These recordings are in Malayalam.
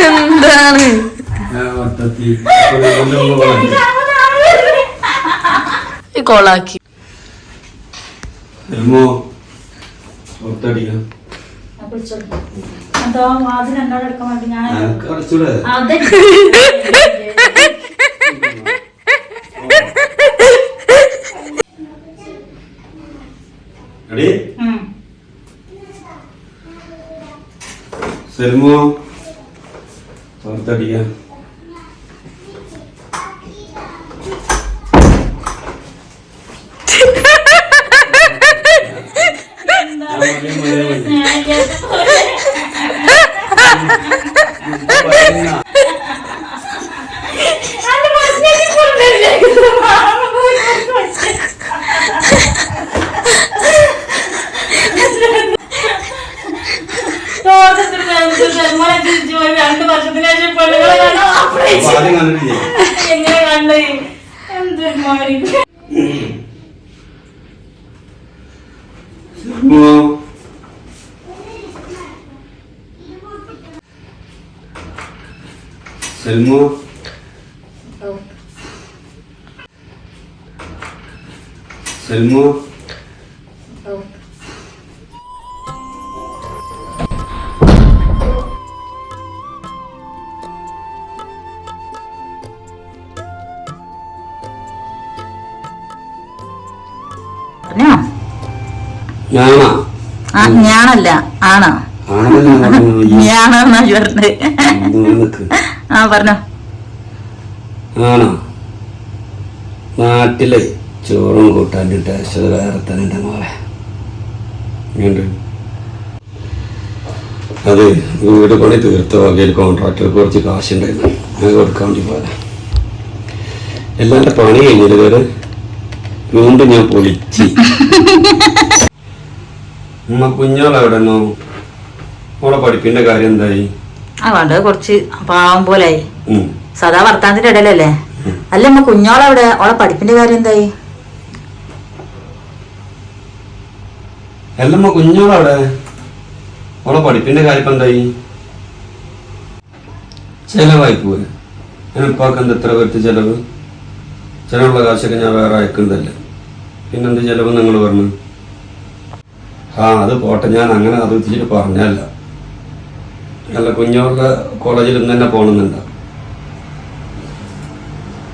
എന്താണ്? കോളാക്കി. അതോ വാതിൽ എന്നോട് എടുക്കാൻ വേണ്ടി ഞാൻ Filmo. Pagtalian. Tama rin mo yun. പുറത്തടിക്കാം രണ്ട് വർഷത്തിന് ശേഷം പെണ്ണുങ്ങളെ എങ്ങനെ കണ്ടു? മാറി സെൽമോ? സെൽമോ? ആ ഞാനല്ല ആണോ. ഈ പറഞ്ഞത്? ആ പറഞ്ഞോ. ആണോ നാട്ടിലെ ചോറും കൂട്ടാന്റെ ടേസ്റ്റ് വേറെ തന്നെ എന്റെ മോളെ. അത് വീട് പണി തീർത്ത വകയിൽ കോൺട്രാക്ടർക്ക് കുറച്ച് കാശുണ്ടായിരുന്നു. അത് കൊടുക്കാൻ വേണ്ടി പോലെ എല്ലാവരുടെ പണി കഴിഞ്ഞത് വീണ്ടും ഞാൻ പൊളിച്ച്. ഉമ്മ കുഞ്ഞോളെവിടെന്നോ ഓളെ പഠിപ്പിന്റെ കാര്യം എന്തായി? വേണ്ടത് കുറച്ച് പാവം പോലായി. സദാ വർത്താനത്തിന്റെ ഇടയിലല്ലേ? അല്ല ഉമ്മ കുഞ്ഞോളെവിടെ? ഓളെ പഠിപ്പിന്റെ കാര്യം എന്തായി? അല്ലമ്മ കുഞ്ഞോളവിടെ? ഓളെ പഠിപ്പിന്റെ കാര്യം എന്തായി? ചെലവായി പോയി ഞാൻ ഇപ്പാക്കെന്ത് എത്ര പേർക്ക് ചെലവ്? ചെലവുള്ള കാശൊക്കെ ഞാൻ വേറെ അയക്കുന്നതല്ലേ? പിന്നെന്ത് ചെലവ് നിങ്ങൾ പറഞ്ഞു? ആ അത് പോട്ടെ. ഞാൻ അങ്ങനെ അത് ഇച്ചിരി പറഞ്ഞല്ല. അല്ല കുഞ്ഞോളുടെ കോളേജിൽ ഇന്ന് തന്നെ പോകണമെന്നുണ്ടോ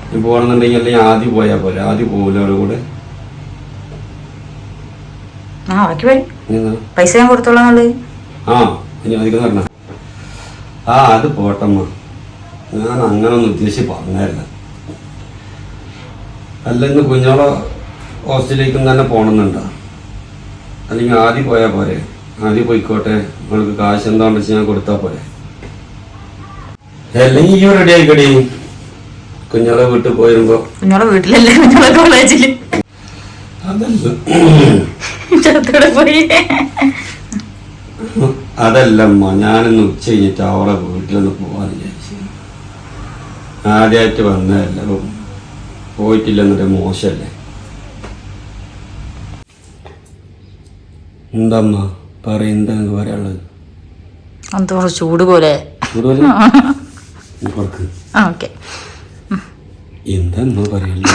ഇനി പോകണമെന്നുണ്ടെങ്കിൽ അല്ലെങ്കിൽ ആദ്യം പോയാൽ പോലെ ആദ്യം പോകില്ല അവരുടെ കൂടെ? ആ ബാക്കി വരും നീ എന്നാ? പൈസ ഞാൻ കൊടുത്തോളാം ആ ഇനി അധികം പറഞ്ഞ ആ അത് പോട്ടമ്മ. ഞാൻ അങ്ങനെ ഒന്നും ഉദ്ദേശിച്ച് പറഞ്ഞായിരുന്നു അല്ല ഇന്ന് കുഞ്ഞോളെ ഹോസ്റ്റലിലേക്കും തന്നെ പോകണമെന്നുണ്ടോ അല്ലെങ്കിൽ ആദ്യം പോയാൽ പോരെ. ആദ്യം പോയിക്കോട്ടെ. നിങ്ങൾക്ക് കാശ് എന്താണെന്ന് വെച്ച് ഞാൻ കൊടുത്താൽ പോരെ. അല്ലെങ്കിൽ ഈ റെഡി ആയിക്കടി. കുഞ്ഞോളെ വീട്ടിൽ പോയിരുമ്പോ. കുഞ്ഞോളെ വീട്ടിലല്ലേ? കുഞ്ഞോളെ കോളേജിൽ പോയി. അതല്ലമ്മ ഞാനിന്ന് ഉച്ച കഴിഞ്ഞിട്ട് അവളെ വീട്ടിലൊന്ന് പോവാന്ന് വിചാരിച്ചു. ആദ്യമായിട്ട് വന്നതല്ല. പോയിട്ടില്ല എന്നിട്ട് മോശമല്ലേ എന്താമ്മ? പറയുന്നത് എന്താ പറയാനുള്ളത്? എന്തോ ചൂട് പോലെ. ഓക്കെ. എന്താ പറയല്ല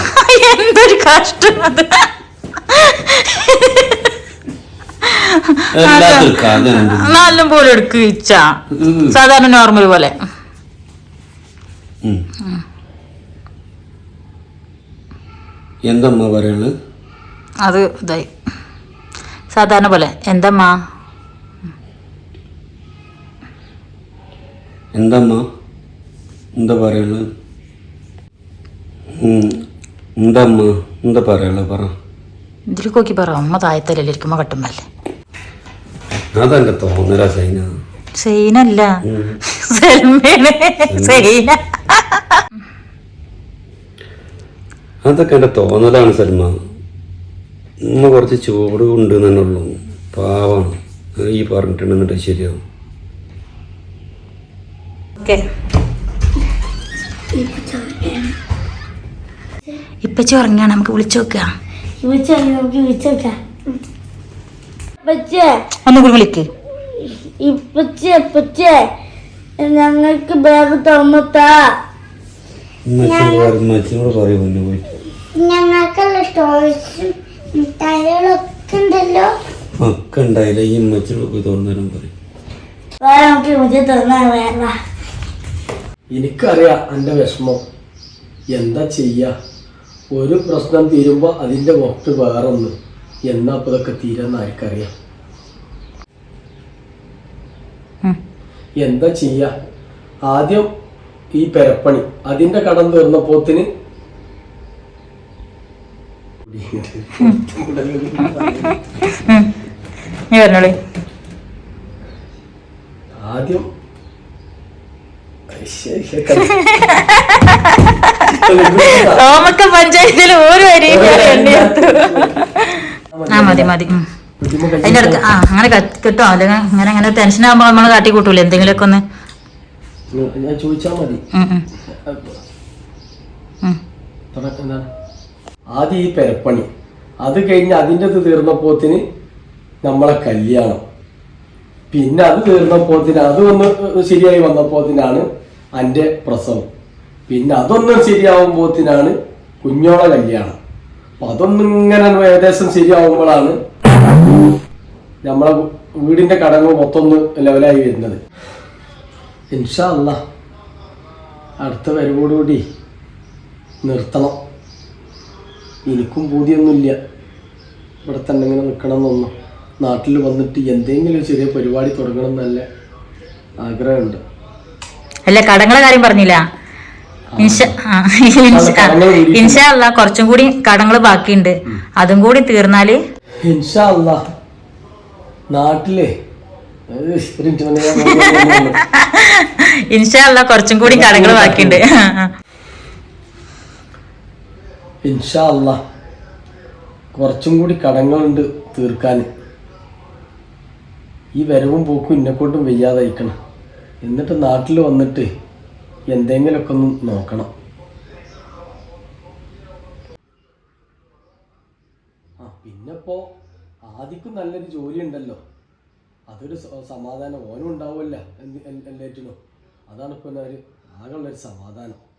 എന്തൊരു കഷ്ടം അത്. നല്ല പോലെ എടുക്കുക ഇച്ച. സാധാരണ നോർമൽ പോലെ. ഉം. എന്തമ്മ പറയുന്നത് അത് ഇതായി. സാധാരണ പോലെ. എന്തമ്മാ? എന്തമ്മാ? എന്താ പറയുന്നത്. എന്തമ്മ? എന്താ പറയുള്ളു പറ. ഇതിൽ നോക്കി പറ. അമ്മ താഴത്തല്ലേ ഇരിക്കുമ്പോ കട്ടുമ്പല്ലേ അതെന്റെ തോന്നല സൈന. സൈനല്ല. സെയിന അതൊക്കെ എന്റെ തോന്നലാണ് സൽമ. ഉമ്മ കുറച്ച് ചൂട് ഉണ്ട് തന്നെ ഉള്ളൂ. പാവാണ്. ഈ പറഞ്ഞിട്ടുണ്ടെന്നിട്ട് ശരിയാവും. ഇപ്പൊ ഇപ്പച്ചി ഉറങ്ങിയാണ് നമുക്ക് വിളിച്ചു നോക്കുക വിളിക്ക്. ഇപ്പച്ചേ ഞങ്ങൾക്ക് ബാഗ് തുറന്നിട്ടാ ഞങ്ങൾക്കുള്ള പറയും മിഠായികളൊക്കെ ഉണ്ടല്ലോ. ഒക്കെ ഉണ്ടായില്ല ഈ മച്ചിനോട് തോന്നുന്നേരം പറയും. വേറെ നമുക്ക് മുझे തുറന്നാ വേണ്ട എനിക്കറിയാം എന്റെ വിഷമം. എന്താ ചെയ്യാ? ഒരു പ്രശ്നം തീരുമ്പോൾ അതിന്റെ വക്ത് വേറൊന്ന്. എന്നാ അപ്പോൾ ഇതൊക്കെ തീരുന്ന ആർക്കറിയാം. എന്താ ചെയ്യാ? ആദ്യം ഈ പെരപ്പണി. അതിന്റെ കടം തീർന്നപ്പോത്തിന്. നീ പറഞ്ഞോളി ആദ്യം ഓമക്ക പഞ്ചായത്തിൽ ഒരു വരി ആ മതി മതി. അതിന്റെ അടുത്ത് ആ അങ്ങനെ കിട്ടോ? അല്ലെങ്കിൽ അങ്ങനെ അങ്ങനെ ടെൻഷൻ ആകുമ്പോ നമ്മൾ കാട്ടി കൂട്ടൂല? എന്തെങ്കിലുമൊക്കെ ഒന്ന്. ചോദിച്ചാൽ മതി. ആദ്യം ഈ പെരപ്പണി. അത് കഴിഞ്ഞ് അതിന്റെ അത് തീർന്നപ്പോത്തിന് നമ്മളെ കല്യാണം. പിന്നെ അത് തീർന്നപ്പോത്തിന് അത് ഒന്ന് ശരിയായി വന്നപ്പോത്തിനാണ് എന്റെ പ്രസവം. പിന്നെ അതൊന്നും ശരിയാവുമ്പോത്തിനാണ് കുഞ്ഞോളെ കല്യാണം. അപ്പൊ അതൊന്നും ഇങ്ങനെ ഏകദേശം ശരിയാവുമ്പോഴാണ് നമ്മളെ വീടിന്റെ കടങ്ങൾ മൊത്തം ഒന്ന് ലെവലായി വരുന്നത്. ഇൻഷാ അല്ല അടുത്ത വരവോടുകൂടി നിർത്തണം. എനിക്കും പൂതിയൊന്നുമില്ല ഇവിടെ തന്നെ ഇങ്ങനെ നിൽക്കണം എന്നൊന്നും. നാട്ടിൽ വന്നിട്ട് എന്തെങ്കിലും ചെറിയ പരിപാടി തുടങ്ങണം എന്നല്ല ആഗ്രഹമുണ്ട്. അല്ല കടങ്ങളെ കാര്യം പറഞ്ഞില്ല. ഇൻഷാല്ല കുറച്ചും കൂടി കടങ്ങൾ ബാക്കിയുണ്ട്. അതും കൂടി തീർന്നാൽ? ഇൻഷാ അല്ലാ നാട്ടിലെ അത് ഒരു മിനിറ്റ് മുന്നേ ഞാൻ പറഞ്ഞത് ഇൻഷാ അല്ല കുറച്ചും കൂടി കടങ്ങൾ ബാക്കിയുണ്ട്. ഇൻഷാ കുറച്ചും കൂടി കടങ്ങളുണ്ട് തീർക്കാൻ. ഈ വരവും പോക്കും ഇന്നെക്കൊണ്ടും വയ്യാതയക്കണം. എന്നിട്ട് നാട്ടിൽ വന്നിട്ട് എന്തെങ്കിലുമൊക്കെ ഒന്ന് നോക്കണം. ആ പിന്നെ ആദിക്കും നല്ലൊരു ജോലി ഉണ്ടല്ലോ അതൊരു സമാധാനം. ഓനും ഉണ്ടാവുമല്ല എല്ലാറ്റിനും. അതാണ് ഇപ്പോൾ ഒരു ആകെയുള്ളൊരു സമാധാനം.